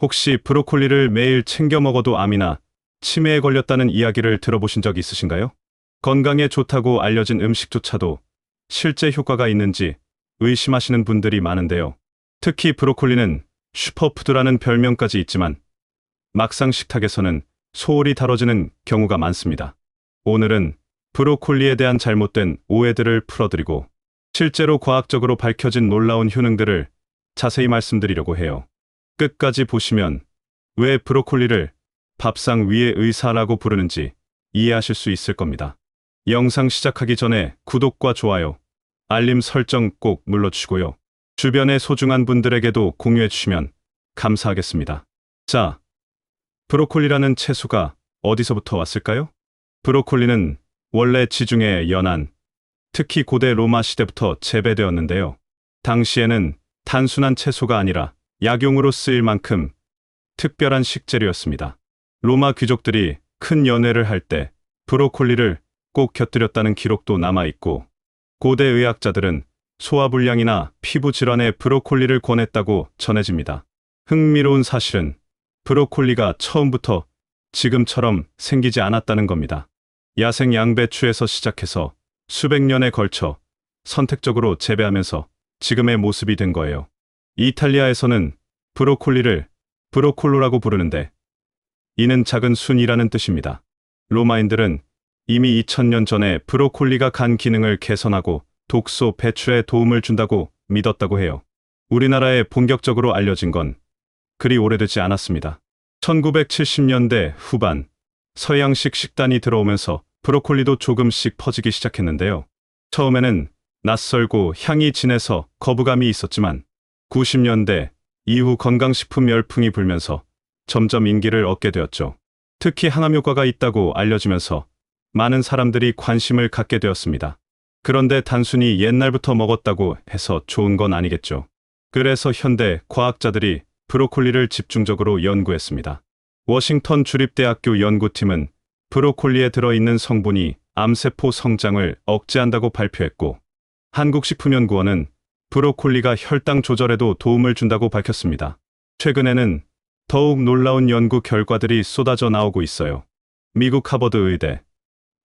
혹시 브로콜리를 매일 챙겨 먹어도 암이나 치매에 걸렸다는 이야기를 들어보신 적 있으신가요? 건강에 좋다고 알려진 음식조차도 실제 효과가 있는지 의심하시는 분들이 많은데요. 특히 브로콜리는 슈퍼푸드라는 별명까지 있지만 막상 식탁에서는 소홀히 다뤄지는 경우가 많습니다. 오늘은 브로콜리에 대한 잘못된 오해들을 풀어드리고 실제로 과학적으로 밝혀진 놀라운 효능들을 자세히 말씀드리려고 해요. 끝까지 보시면 왜 브로콜리를 밥상 위의 의사라고 부르는지 이해하실 수 있을 겁니다. 영상 시작하기 전에 구독과 좋아요, 알림 설정 꼭 눌러주시고요. 주변의 소중한 분들에게도 공유해 주시면 감사하겠습니다. 자, 브로콜리라는 채소가 어디서부터 왔을까요? 브로콜리는 원래 지중해 연안, 특히 고대 로마 시대부터 재배되었는데요. 당시에는 단순한 채소가 아니라 약용으로 쓰일 만큼 특별한 식재료였습니다. 로마 귀족들이 큰 연회를 할 때 브로콜리를 꼭 곁들였다는 기록도 남아있고 고대 의학자들은 소화불량이나 피부 질환에 브로콜리를 권했다고 전해집니다. 흥미로운 사실은 브로콜리가 처음부터 지금처럼 생기지 않았다는 겁니다. 야생 양배추에서 시작해서 수백 년에 걸쳐 선택적으로 재배하면서 지금의 모습이 된 거예요. 이탈리아에서는 브로콜리를 브로콜로라고 부르는데 이는 작은 순이라는 뜻입니다. 로마인들은 이미 2000년 전에 브로콜리가 간 기능을 개선하고 독소 배출에 도움을 준다고 믿었다고 해요. 우리나라에 본격적으로 알려진 건 그리 오래되지 않았습니다. 1970년대 후반 서양식 식단이 들어오면서 브로콜리도 조금씩 퍼지기 시작했는데요. 처음에는 낯설고 향이 진해서 거부감이 있었지만 90년대 이후 건강식품 열풍이 불면서 점점 인기를 얻게 되었죠. 특히 항암 효과가 있다고 알려지면서 많은 사람들이 관심을 갖게 되었습니다. 그런데 단순히 옛날부터 먹었다고 해서 좋은 건 아니겠죠. 그래서 현대 과학자들이 브로콜리를 집중적으로 연구했습니다. 워싱턴 주립대학교 연구팀은 브로콜리에 들어있는 성분이 암세포 성장을 억제한다고 발표했고, 한국식품연구원은 브로콜리가 혈당 조절에도 도움을 준다고 밝혔습니다. 최근에는 더욱 놀라운 연구 결과들이 쏟아져 나오고 있어요. 미국 하버드 의대,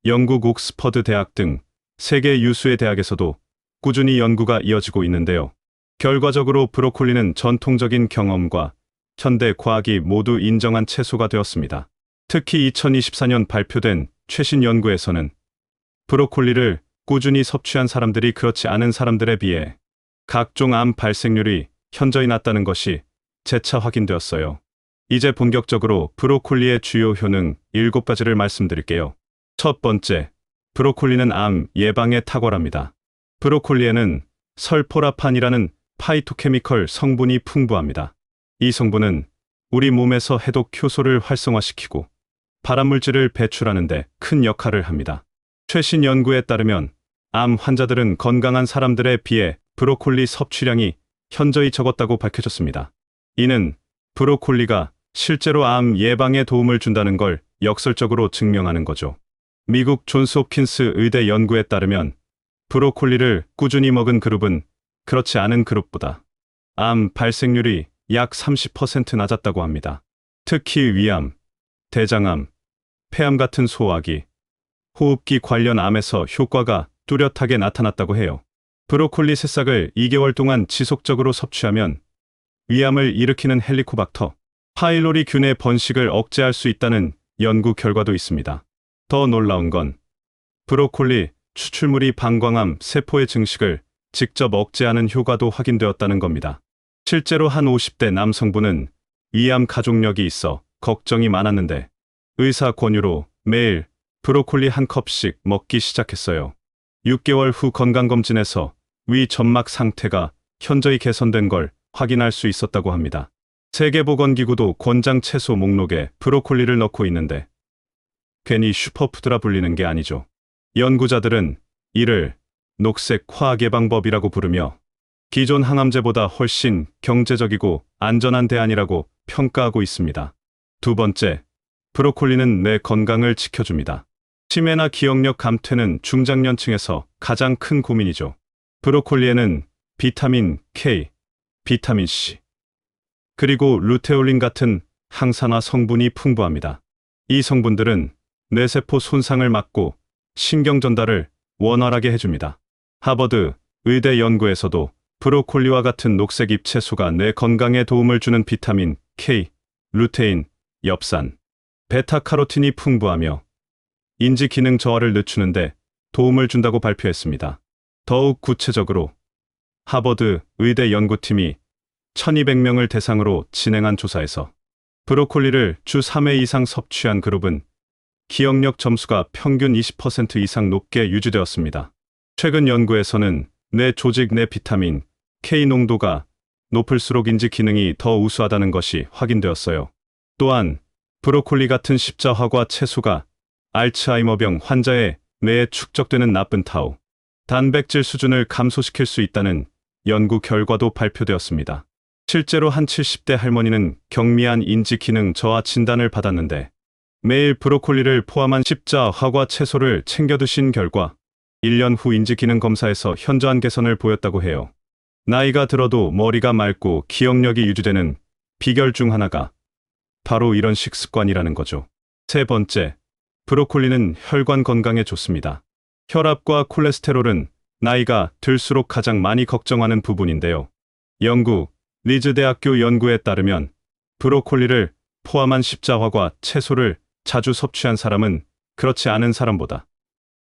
영국 옥스퍼드 대학 등 세계 유수의 대학에서도 꾸준히 연구가 이어지고 있는데요. 결과적으로 브로콜리는 전통적인 경험과 현대 과학이 모두 인정한 채소가 되었습니다. 특히 2024년 발표된 최신 연구에서는 브로콜리를 꾸준히 섭취한 사람들이 그렇지 않은 사람들에 비해 각종 암 발생률이 현저히 낮다는 것이 재차 확인되었어요. 이제 본격적으로 브로콜리의 주요 효능 7가지를 말씀드릴게요. 첫 번째, 브로콜리는 암 예방에 탁월합니다. 브로콜리에는 설포라판이라는 파이토케미컬 성분이 풍부합니다. 이 성분은 우리 몸에서 해독 효소를 활성화시키고 발암물질을 배출하는 데 큰 역할을 합니다. 최신 연구에 따르면 암 환자들은 건강한 사람들에 비해 브로콜리 섭취량이 현저히 적었다고 밝혀졌습니다. 이는 브로콜리가 실제로 암 예방에 도움을 준다는 걸 역설적으로 증명하는 거죠. 미국 존스 홉킨스 의대 연구에 따르면 브로콜리를 꾸준히 먹은 그룹은 그렇지 않은 그룹보다 암 발생률이 약 30% 낮았다고 합니다. 특히 위암, 대장암, 폐암 같은 소화기, 호흡기 관련 암에서 효과가 뚜렷하게 나타났다고 해요. 브로콜리 새싹을 2개월 동안 지속적으로 섭취하면 위암을 일으키는 헬리코박터, 파일로리 균의 번식을 억제할 수 있다는 연구 결과도 있습니다. 더 놀라운 건 브로콜리 추출물이 방광암 세포의 증식을 직접 억제하는 효과도 확인되었다는 겁니다. 실제로 한 50대 남성분은 위암 가족력이 있어 걱정이 많았는데 의사 권유로 매일 브로콜리 한 컵씩 먹기 시작했어요. 6개월 후 건강검진에서 위 점막 상태가 현저히 개선된 걸 확인할 수 있었다고 합니다. 세계보건기구도 권장 채소 목록에 브로콜리를 넣고 있는데 괜히 슈퍼푸드라 불리는 게 아니죠. 연구자들은 이를 녹색 화학 예방법이라고 부르며 기존 항암제보다 훨씬 경제적이고 안전한 대안이라고 평가하고 있습니다. 두 번째, 브로콜리는 내 건강을 지켜줍니다. 치매나 기억력 감퇴는 중장년층에서 가장 큰 고민이죠. 브로콜리에는 비타민 K, 비타민 C, 그리고 루테올린 같은 항산화 성분이 풍부합니다. 이 성분들은 뇌세포 손상을 막고 신경 전달을 원활하게 해줍니다. 하버드 의대 연구에서도 브로콜리와 같은 녹색 잎채소가 뇌 건강에 도움을 주는 비타민 K, 루테인, 엽산, 베타카로틴이 풍부하며 인지 기능 저하를 늦추는데 도움을 준다고 발표했습니다. 더욱 구체적으로 하버드 의대 연구팀이 1200명을 대상으로 진행한 조사에서 브로콜리를 주 3회 이상 섭취한 그룹은 기억력 점수가 평균 20% 이상 높게 유지되었습니다. 최근 연구에서는 뇌 조직 내 비타민 K 농도가 높을수록 인지 기능이 더 우수하다는 것이 확인되었어요. 또한 브로콜리 같은 십자화과 채소가 알츠하이머병 환자의 뇌에 축적되는 나쁜 타우, 단백질 수준을 감소시킬 수 있다는 연구 결과도 발표되었습니다. 실제로 한 70대 할머니는 경미한 인지 기능 저하 진단을 받았는데 매일 브로콜리를 포함한 십자 화과 채소를 챙겨 드신 결과 1년 후 인지 기능 검사에서 현저한 개선을 보였다고 해요. 나이가 들어도 머리가 맑고 기억력이 유지되는 비결 중 하나가 바로 이런 식습관이라는 거죠. 세 번째, 브로콜리는 혈관 건강에 좋습니다. 혈압과 콜레스테롤은 나이가 들수록 가장 많이 걱정하는 부분인데요. 영국 리즈 대학교 연구에 따르면 브로콜리를 포함한 십자화과 채소를 자주 섭취한 사람은 그렇지 않은 사람보다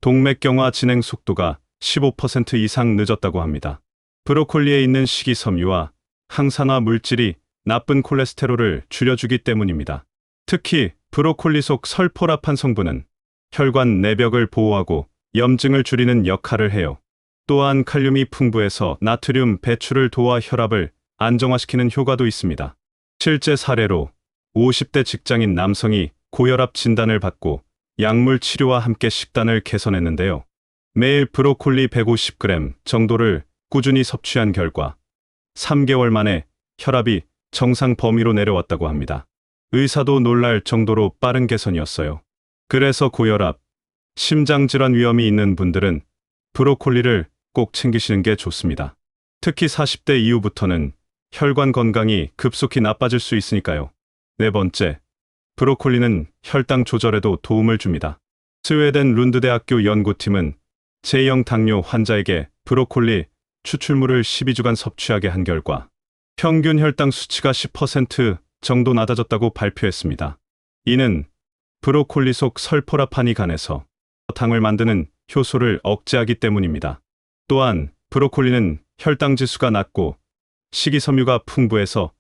동맥경화 진행 속도가 15% 이상 늦었다고 합니다. 브로콜리에 있는 식이섬유와 항산화 물질이 나쁜 콜레스테롤을 줄여주기 때문입니다. 특히 브로콜리 속 설포라판 성분은 혈관 내벽을 보호하고 염증을 줄이는 역할을 해요. 또한 칼륨이 풍부해서 나트륨 배출을 도와 혈압을 안정화시키는 효과도 있습니다. 실제 사례로 50대 직장인 남성이 고혈압 진단을 받고 약물 치료와 함께 식단을 개선했는데요. 매일 브로콜리 150g 정도를 꾸준히 섭취한 결과 3개월 만에 혈압이 정상 범위로 내려왔다고 합니다. 의사도 놀랄 정도로 빠른 개선이었어요. 그래서 고혈압, 심장질환 위험이 있는 분들은 브로콜리를 꼭 챙기시는 게 좋습니다. 특히 40대 이후부터는 혈관 건강이 급속히 나빠질 수 있으니까요. 네 번째, 브로콜리는 혈당 조절에도 도움을 줍니다. 스웨덴 룬드대학교 연구팀은 제0 당뇨 환자에게 브로콜리 추출물을 12주간 섭취하게 한 결과 평균 혈당 수치가 10% 정도 낮아졌다고 발표했습니다. 이는 브로콜리 속 설포라판이 간에서 당을 만드는 효소를 억제하기 때문입니다. 또한 브로콜리는 혈당 지수가 낮고 식이섬유가 풍부해서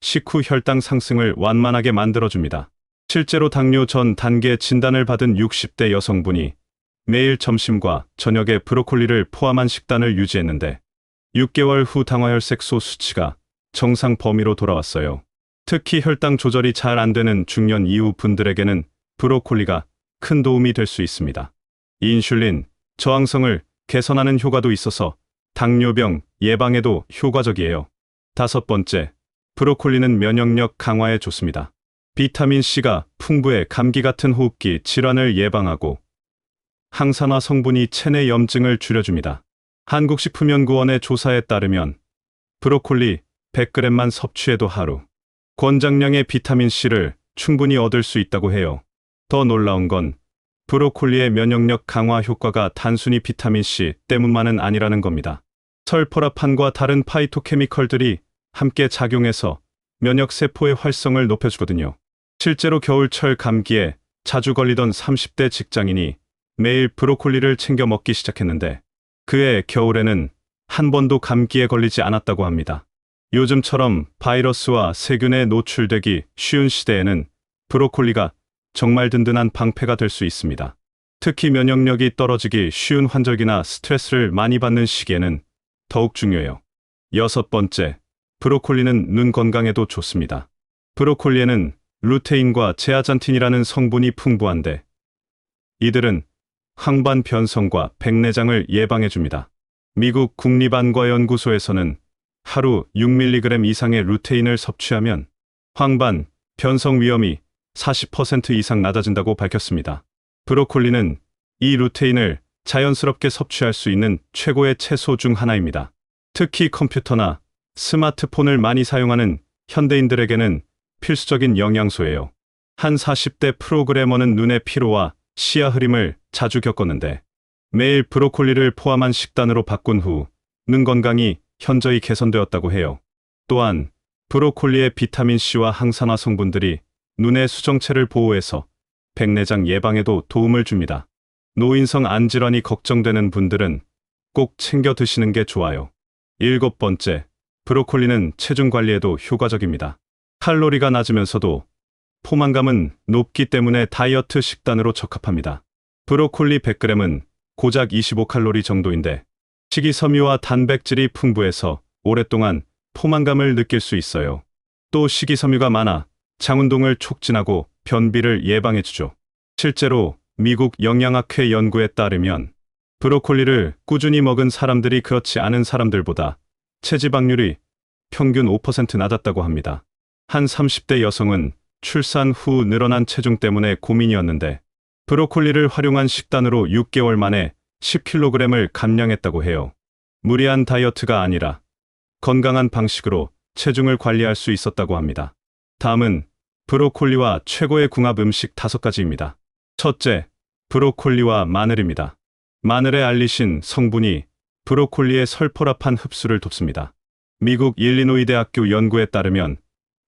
식후 혈당 상승을 완만하게 만들어줍니다. 실제로 당뇨 전 단계 진단을 받은 60대 여성분이 매일 점심과 저녁에 브로콜리를 포함한 식단을 유지했는데 6개월 후 당화혈색소 수치가 정상 범위로 돌아왔어요. 특히 혈당 조절이 잘 안 되는 중년 이후 분들에게는 브로콜리가 큰 도움이 될 수 있습니다. 인슐린, 저항성을 개선하는 효과도 있어서 당뇨병 예방에도 효과적이에요. 다섯 번째, 브로콜리는 면역력 강화에 좋습니다. 비타민C가 풍부해 감기 같은 호흡기 질환을 예방하고 항산화 성분이 체내 염증을 줄여줍니다. 한국식품연구원의 조사에 따르면 브로콜리 100g만 섭취해도 하루 권장량의 비타민C를 충분히 얻을 수 있다고 해요. 더 놀라운 건 브로콜리의 면역력 강화 효과가 단순히 비타민C 때문만은 아니라는 겁니다. 설포라판과 다른 파이토케미컬들이 함께 작용해서 면역 세포의 활성을 높여주거든요. 실제로 겨울철 감기에 자주 걸리던 30대 직장인이 매일 브로콜리를 챙겨 먹기 시작했는데 그해 겨울에는 한 번도 감기에 걸리지 않았다고 합니다. 요즘처럼 바이러스와 세균에 노출되기 쉬운 시대에는 브로콜리가 정말 든든한 방패가 될 수 있습니다. 특히 면역력이 떨어지기 쉬운 환절기나 스트레스를 많이 받는 시기에는 더욱 중요해요. 여섯 번째, 브로콜리는 눈 건강에도 좋습니다. 브로콜리에는 루테인과 제아잔틴이라는 성분이 풍부한데 이들은 항반 변성과 백내장을 예방해 줍니다. 미국 국립안과연구소에서는 하루 6mg 이상의 루테인을 섭취하면 황반 변성 위험이 40% 이상 낮아진다고 밝혔습니다. 브로콜리는 이 루테인을 자연스럽게 섭취할 수 있는 최고의 채소 중 하나입니다. 특히 컴퓨터나 스마트폰을 많이 사용하는 현대인들에게는 필수적인 영양소예요. 한 40대 프로그래머는 눈의 피로와 시야 흐림을 자주 겪었는데 매일 브로콜리를 포함한 식단으로 바꾼 후 눈 건강이 현저히 개선되었다고 해요. 또한 브로콜리의 비타민 C와 항산화 성분들이 눈의 수정체를 보호해서 백내장 예방에도 도움을 줍니다. 노인성 안질환이 걱정되는 분들은 꼭 챙겨 드시는 게 좋아요. 일곱 번째, 브로콜리는 체중 관리에도 효과적입니다. 칼로리가 낮으면서도 포만감은 높기 때문에 다이어트 식단으로 적합합니다. 브로콜리 100g은 고작 25칼로리 정도인데 식이섬유와 단백질이 풍부해서 오랫동안 포만감을 느낄 수 있어요. 또 식이섬유가 많아 장운동을 촉진하고 변비를 예방해주죠. 실제로 미국 영양학회 연구에 따르면 브로콜리를 꾸준히 먹은 사람들이 그렇지 않은 사람들보다 체지방률이 평균 5% 낮았다고 합니다. 한 30대 여성은 출산 후 늘어난 체중 때문에 고민이었는데 브로콜리를 활용한 식단으로 6개월 만에 10kg을 감량했다고 해요. 무리한 다이어트가 아니라 건강한 방식으로 체중을 관리할 수 있었다고 합니다. 다음은 브로콜리와 최고의 궁합 음식 5가지입니다. 첫째, 브로콜리와 마늘입니다. 마늘의 알리신 성분이 브로콜리의 설포라판 흡수를 돕습니다. 미국 일리노이 대학교 연구에 따르면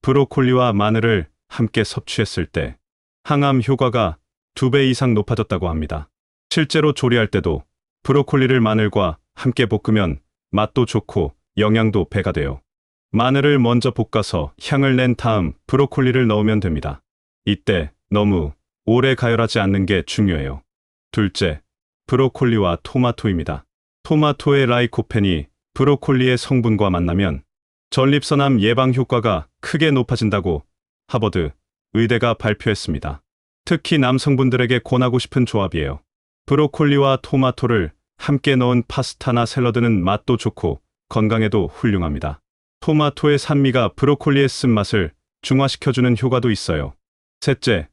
브로콜리와 마늘을 함께 섭취했을 때 항암 효과가 2배 이상 높아졌다고 합니다. 실제로 조리할 때도 브로콜리를 마늘과 함께 볶으면 맛도 좋고 영양도 배가 돼요. 마늘을 먼저 볶아서 향을 낸 다음 브로콜리를 넣으면 됩니다. 이때 너무 오래 가열하지 않는 게 중요해요. 둘째, 브로콜리와 토마토입니다. 토마토의 라이코펜이 브로콜리의 성분과 만나면 전립선암 예방 효과가 크게 높아진다고 하버드 의대가 발표했습니다. 특히 남성분들에게 권하고 싶은 조합이에요. 브로콜리와 토마토를 함께 넣은 파스타나 샐러드는 맛도 좋고 건강에도 훌륭합니다. 토마토의 산미가 브로콜리의 쓴맛을 중화시켜주는 효과도 있어요. 셋째,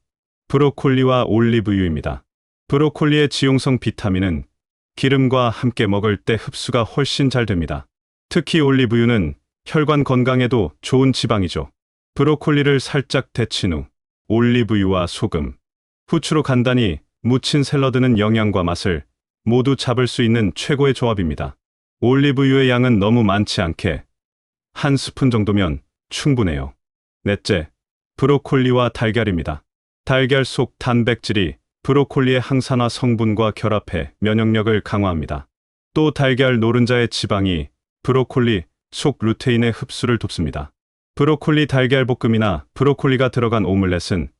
브로콜리와 올리브유입니다. 브로콜리의 지용성 비타민은 기름과 함께 먹을 때 흡수가 훨씬 잘 됩니다. 특히 올리브유는 혈관 건강에도 좋은 지방이죠. 브로콜리를 살짝 데친 후 올리브유와 소금, 후추로 간단히 무친 샐러드는 영양과 맛을 모두 잡을 수 있는 최고의 조합입니다. 올리브유의 양은 너무 많지 않게 한 스푼 정도면 충분해요. 넷째, 브로콜리와 달걀입니다. 달걀 속 단백질이 브로콜리의 항산화 성분과 결합해 면역력을 강화합니다. 또 달걀 노른자의 지방이 브로콜리 속 루테인의 흡수를 돕습니다. 브로콜리 달걀 볶음이나 브로콜리가 들어간 오믈렛은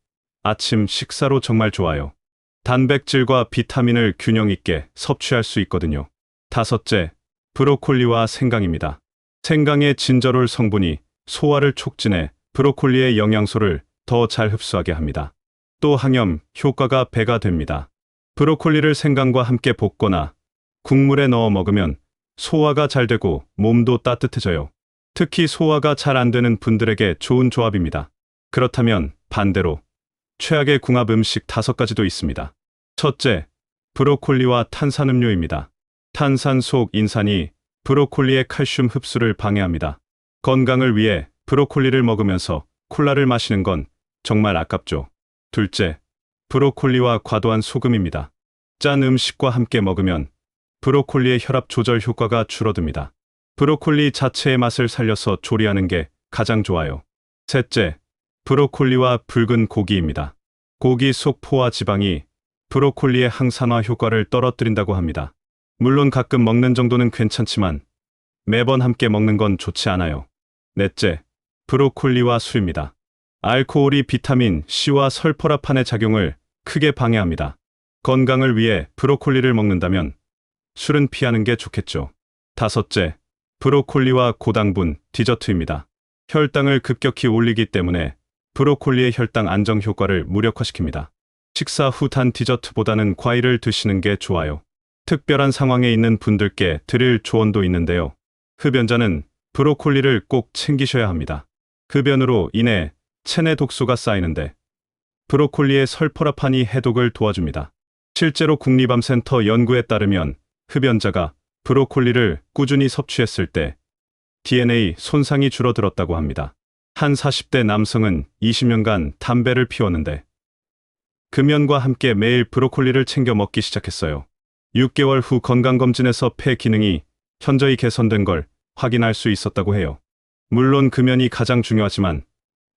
아침 식사로 정말 좋아요. 단백질과 비타민을 균형 있게 섭취할 수 있거든요. 다섯째, 브로콜리와 생강입니다. 생강의 진저롤 성분이 소화를 촉진해 브로콜리의 영양소를 더 잘 흡수하게 합니다. 또 항염 효과가 배가 됩니다. 브로콜리를 생강과 함께 볶거나 국물에 넣어 먹으면 소화가 잘 되고 몸도 따뜻해져요. 특히 소화가 잘 안 되는 분들에게 좋은 조합입니다. 그렇다면 반대로 최악의 궁합 음식 다섯 가지도 있습니다. 첫째, 브로콜리와 탄산음료입니다. 탄산 속 인산이 브로콜리의 칼슘 흡수를 방해합니다. 건강을 위해 브로콜리를 먹으면서 콜라를 마시는 건 정말 아깝죠. 둘째, 브로콜리와 과도한 소금입니다. 짠 음식과 함께 먹으면 브로콜리의 혈압 조절 효과가 줄어듭니다. 브로콜리 자체의 맛을 살려서 조리하는 게 가장 좋아요. 셋째, 브로콜리와 붉은 고기입니다. 고기 속 포화 지방이 브로콜리의 항산화 효과를 떨어뜨린다고 합니다. 물론 가끔 먹는 정도는 괜찮지만 매번 함께 먹는 건 좋지 않아요. 넷째, 브로콜리와 술입니다. 알코올이 비타민 C와 설포라판의 작용을 크게 방해합니다. 건강을 위해 브로콜리를 먹는다면 술은 피하는 게 좋겠죠. 다섯째, 브로콜리와 고당분 디저트입니다. 혈당을 급격히 올리기 때문에 브로콜리의 혈당 안정 효과를 무력화시킵니다. 식사 후 단 디저트보다는 과일을 드시는 게 좋아요. 특별한 상황에 있는 분들께 드릴 조언도 있는데요. 흡연자는 브로콜리를 꼭 챙기셔야 합니다. 흡연으로 인해 체내 독소가 쌓이는데 브로콜리의 설포라판이 해독을 도와줍니다. 실제로 국립암센터 연구에 따르면 흡연자가 브로콜리를 꾸준히 섭취했을 때 DNA 손상이 줄어들었다고 합니다. 한 40대 남성은 20년간 담배를 피웠는데 금연과 함께 매일 브로콜리를 챙겨 먹기 시작했어요. 6개월 후 건강검진에서 폐 기능이 현저히 개선된 걸 확인할 수 있었다고 해요. 물론 금연이 가장 중요하지만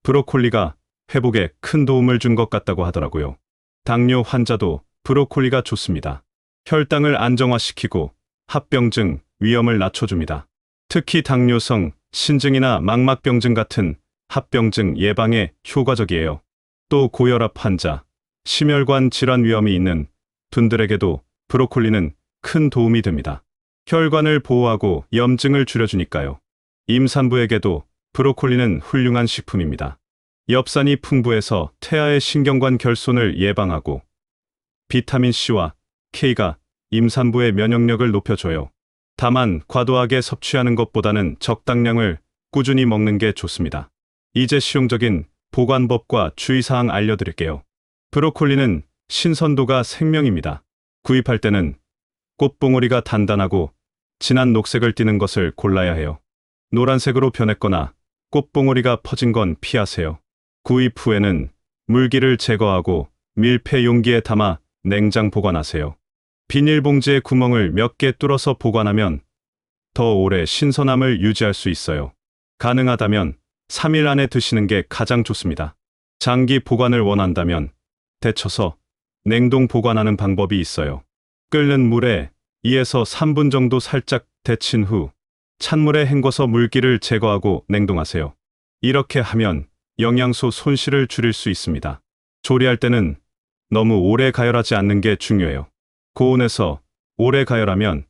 브로콜리가 회복에 큰 도움을 준 것 같다고 하더라고요. 당뇨 환자도 브로콜리가 좋습니다. 혈당을 안정화시키고 합병증 위험을 낮춰줍니다. 특히 당뇨성, 신증이나 망막병증 같은 합병증 예방에 효과적이에요. 또 고혈압 환자, 심혈관 질환 위험이 있는 분들에게도 브로콜리는 큰 도움이 됩니다. 혈관을 보호하고 염증을 줄여주니까요. 임산부에게도 브로콜리는 훌륭한 식품입니다. 엽산이 풍부해서 태아의 신경관 결손을 예방하고 비타민 C와 K가 임산부의 면역력을 높여줘요. 다만 과도하게 섭취하는 것보다는 적당량을 꾸준히 먹는 게 좋습니다. 이제 실용적인 보관법과 주의사항 알려드릴게요. 브로콜리는 신선도가 생명입니다. 구입할 때는 꽃봉오리가 단단하고 진한 녹색을 띠는 것을 골라야 해요. 노란색으로 변했거나 꽃봉오리가 퍼진 건 피하세요. 구입 후에는 물기를 제거하고 밀폐 용기에 담아 냉장 보관하세요. 비닐봉지에 구멍을 몇 개 뚫어서 보관하면 더 오래 신선함을 유지할 수 있어요. 가능하다면 3일 안에 드시는 게 가장 좋습니다. 장기 보관을 원한다면 데쳐서 냉동 보관하는 방법이 있어요. 끓는 물에 2에서 3분 정도 살짝 데친 후 찬물에 헹궈서 물기를 제거하고 냉동하세요. 이렇게 하면 영양소 손실을 줄일 수 있습니다. 조리할 때는 너무 오래 가열하지 않는 게 중요해요. 고온에서 오래 가열하면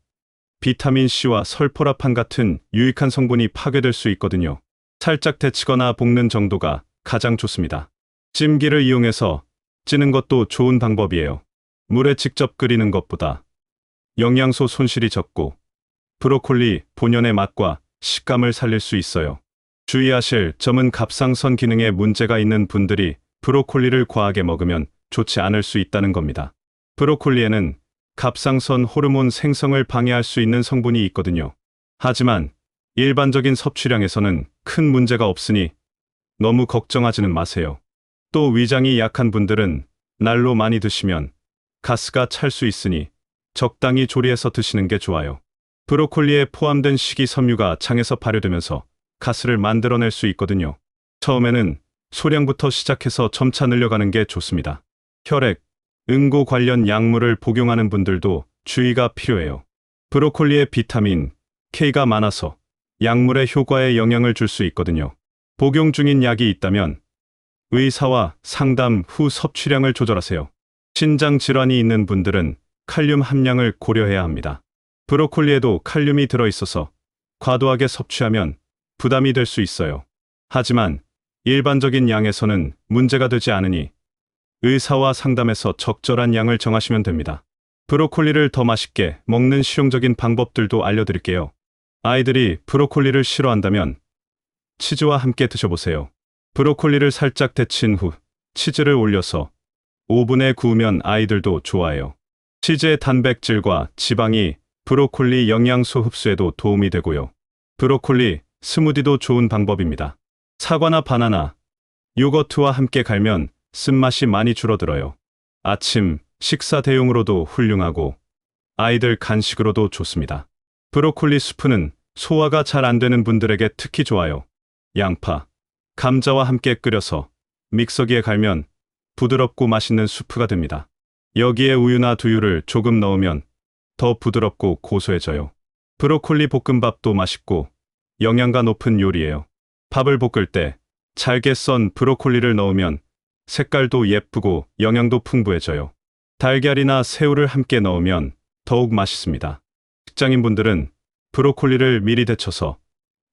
비타민 C와 설포라판 같은 유익한 성분이 파괴될 수 있거든요. 살짝 데치거나 볶는 정도가 가장 좋습니다. 찜기를 이용해서 찌는 것도 좋은 방법이에요. 물에 직접 끓이는 것보다 영양소 손실이 적고 브로콜리 본연의 맛과 식감을 살릴 수 있어요. 주의하실 점은 갑상선 기능에 문제가 있는 분들이 브로콜리를 과하게 먹으면 좋지 않을 수 있다는 겁니다. 브로콜리에는 갑상선 호르몬 생성을 방해할 수 있는 성분이 있거든요. 하지만 일반적인 섭취량에서는 큰 문제가 없으니 너무 걱정하지는 마세요. 또 위장이 약한 분들은 날로 많이 드시면 가스가 찰 수 있으니 적당히 조리해서 드시는 게 좋아요. 브로콜리에 포함된 식이섬유가 장에서 발효되면서 가스를 만들어낼 수 있거든요. 처음에는 소량부터 시작해서 점차 늘려가는 게 좋습니다. 혈액, 응고 관련 약물을 복용하는 분들도 주의가 필요해요. 브로콜리에 비타민 K가 많아서 약물의 효과에 영향을 줄 수 있거든요. 복용 중인 약이 있다면 의사와 상담 후 섭취량을 조절하세요. 신장 질환이 있는 분들은 칼륨 함량을 고려해야 합니다. 브로콜리에도 칼륨이 들어있어서 과도하게 섭취하면 부담이 될 수 있어요. 하지만 일반적인 양에서는 문제가 되지 않으니 의사와 상담해서 적절한 양을 정하시면 됩니다. 브로콜리를 더 맛있게 먹는 실용적인 방법들도 알려드릴게요. 아이들이 브로콜리를 싫어한다면 치즈와 함께 드셔보세요. 브로콜리를 살짝 데친 후 치즈를 올려서 오븐에 구우면 아이들도 좋아해요. 치즈의 단백질과 지방이 브로콜리 영양소 흡수에도 도움이 되고요. 브로콜리 스무디도 좋은 방법입니다. 사과나 바나나, 요거트와 함께 갈면 쓴맛이 많이 줄어들어요. 아침 식사 대용으로도 훌륭하고 아이들 간식으로도 좋습니다. 브로콜리 수프는 소화가 잘 안 되는 분들에게 특히 좋아요. 양파, 감자와 함께 끓여서 믹서기에 갈면 부드럽고 맛있는 수프가 됩니다. 여기에 우유나 두유를 조금 넣으면 더 부드럽고 고소해져요. 브로콜리 볶음밥도 맛있고 영양가 높은 요리예요. 밥을 볶을 때 잘게 썬 브로콜리를 넣으면 색깔도 예쁘고 영양도 풍부해져요. 달걀이나 새우를 함께 넣으면 더욱 맛있습니다. 직장인분들은 브로콜리를 미리 데쳐서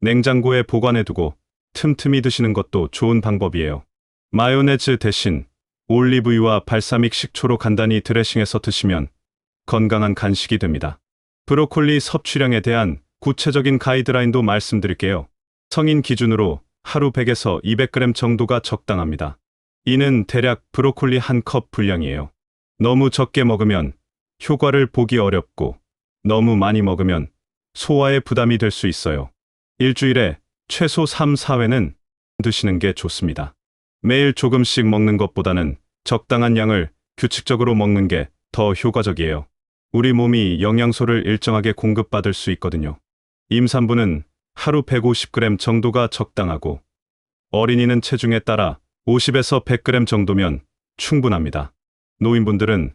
냉장고에 보관해 두고 틈틈이 드시는 것도 좋은 방법이에요. 마요네즈 대신 올리브유와 발사믹 식초로 간단히 드레싱해서 드시면 건강한 간식이 됩니다. 브로콜리 섭취량에 대한 구체적인 가이드라인도 말씀드릴게요. 성인 기준으로 하루 100에서 200g 정도가 적당합니다. 이는 대략 브로콜리 한 컵 분량이에요. 너무 적게 먹으면 효과를 보기 어렵고 너무 많이 먹으면 소화에 부담이 될 수 있어요. 일주일에 최소 3, 4회는 드시는 게 좋습니다. 매일 조금씩 먹는 것보다는 적당한 양을 규칙적으로 먹는 게 더 효과적이에요. 우리 몸이 영양소를 일정하게 공급받을 수 있거든요. 임산부는 하루 150g 정도가 적당하고 어린이는 체중에 따라 50에서 100g 정도면 충분합니다. 노인분들은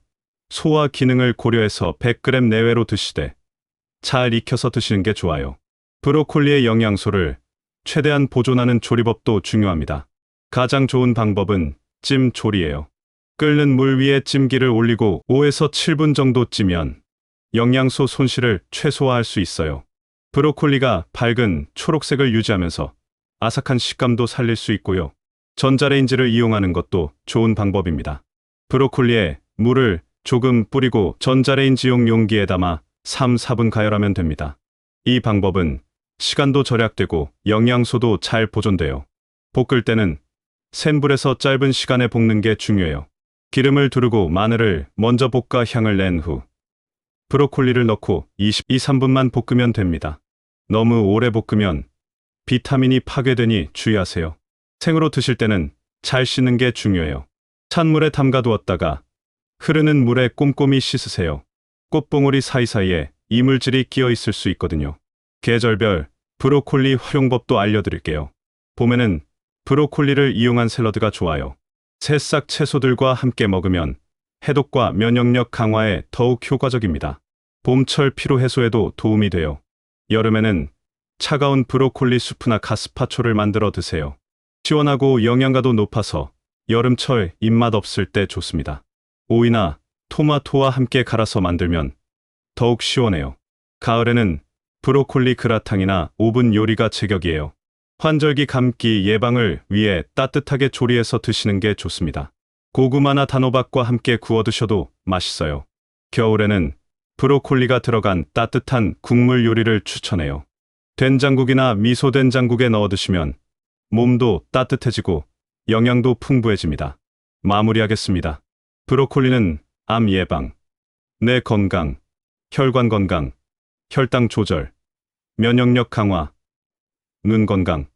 소화 기능을 고려해서 100g 내외로 드시되 잘 익혀서 드시는 게 좋아요. 브로콜리의 영양소를 최대한 보존하는 조리법도 중요합니다. 가장 좋은 방법은 찜 조리예요. 끓는 물 위에 찜기를 올리고 5에서 7분 정도 찌면 영양소 손실을 최소화할 수 있어요. 브로콜리가 밝은 초록색을 유지하면서 아삭한 식감도 살릴 수 있고요. 전자레인지를 이용하는 것도 좋은 방법입니다. 브로콜리에 물을 조금 뿌리고 전자레인지용 용기에 담아 3, 4분 가열하면 됩니다. 이 방법은 시간도 절약되고 영양소도 잘 보존돼요. 볶을 때는 센 불에서 짧은 시간에 볶는 게 중요해요. 기름을 두르고 마늘을 먼저 볶아 향을 낸 후 브로콜리를 넣고 22, 3분만 볶으면 됩니다. 너무 오래 볶으면 비타민이 파괴되니 주의하세요. 생으로 드실 때는 잘 씻는 게 중요해요. 찬물에 담가 두었다가 흐르는 물에 꼼꼼히 씻으세요. 꽃봉오리 사이사이에 이물질이 끼어 있을 수 있거든요. 계절별 브로콜리 활용법도 알려드릴게요. 봄에는 브로콜리를 이용한 샐러드가 좋아요. 새싹 채소들과 함께 먹으면 해독과 면역력 강화에 더욱 효과적입니다. 봄철 피로 해소에도 도움이 돼요. 여름에는 차가운 브로콜리 수프나 가스파초를 만들어 드세요. 시원하고 영양가도 높아서 여름철 입맛 없을 때 좋습니다. 오이나 토마토와 함께 갈아서 만들면 더욱 시원해요. 가을에는 브로콜리 그라탕이나 오븐 요리가 제격이에요. 환절기 감기 예방을 위해 따뜻하게 조리해서 드시는 게 좋습니다. 고구마나 단호박과 함께 구워 드셔도 맛있어요. 겨울에는 브로콜리가 들어간 따뜻한 국물 요리를 추천해요. 된장국이나 미소 된장국에 넣어 드시면 몸도 따뜻해지고 영양도 풍부해집니다. 마무리하겠습니다. 브로콜리는 암 예방, 뇌 건강, 혈관 건강, 혈당 조절, 면역력 강화, 눈 건강,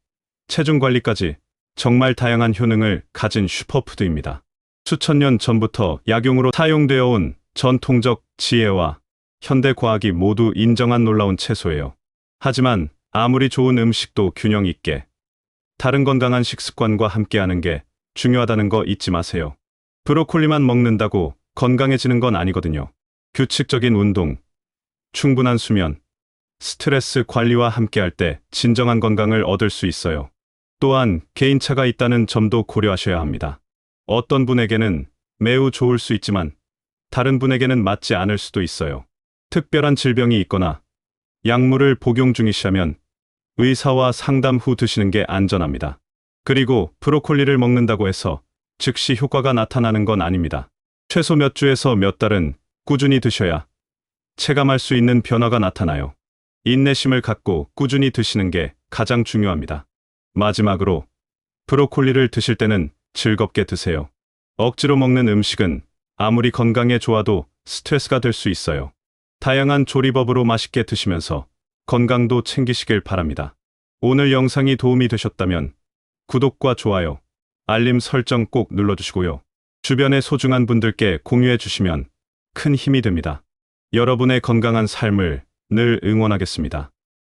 체중 관리까지 정말 다양한 효능을 가진 슈퍼푸드입니다. 수천 년 전부터 약용으로 사용되어 온 전통적 지혜와 현대 과학이 모두 인정한 놀라운 채소예요. 하지만 아무리 좋은 음식도 균형 있게 다른 건강한 식습관과 함께하는 게 중요하다는 거 잊지 마세요. 브로콜리만 먹는다고 건강해지는 건 아니거든요. 규칙적인 운동, 충분한 수면, 스트레스 관리와 함께할 때 진정한 건강을 얻을 수 있어요. 또한 개인차가 있다는 점도 고려하셔야 합니다. 어떤 분에게는 매우 좋을 수 있지만 다른 분에게는 맞지 않을 수도 있어요. 특별한 질병이 있거나 약물을 복용 중이시라면 의사와 상담 후 드시는 게 안전합니다. 그리고 브로콜리를 먹는다고 해서 즉시 효과가 나타나는 건 아닙니다. 최소 몇 주에서 몇 달은 꾸준히 드셔야 체감할 수 있는 변화가 나타나요. 인내심을 갖고 꾸준히 드시는 게 가장 중요합니다. 마지막으로 브로콜리를 드실 때는 즐겁게 드세요. 억지로 먹는 음식은 아무리 건강에 좋아도 스트레스가 될 수 있어요. 다양한 조리법으로 맛있게 드시면서 건강도 챙기시길 바랍니다. 오늘 영상이 도움이 되셨다면 구독과 좋아요, 알림 설정 꼭 눌러주시고요. 주변의 소중한 분들께 공유해 주시면 큰 힘이 됩니다. 여러분의 건강한 삶을 늘 응원하겠습니다.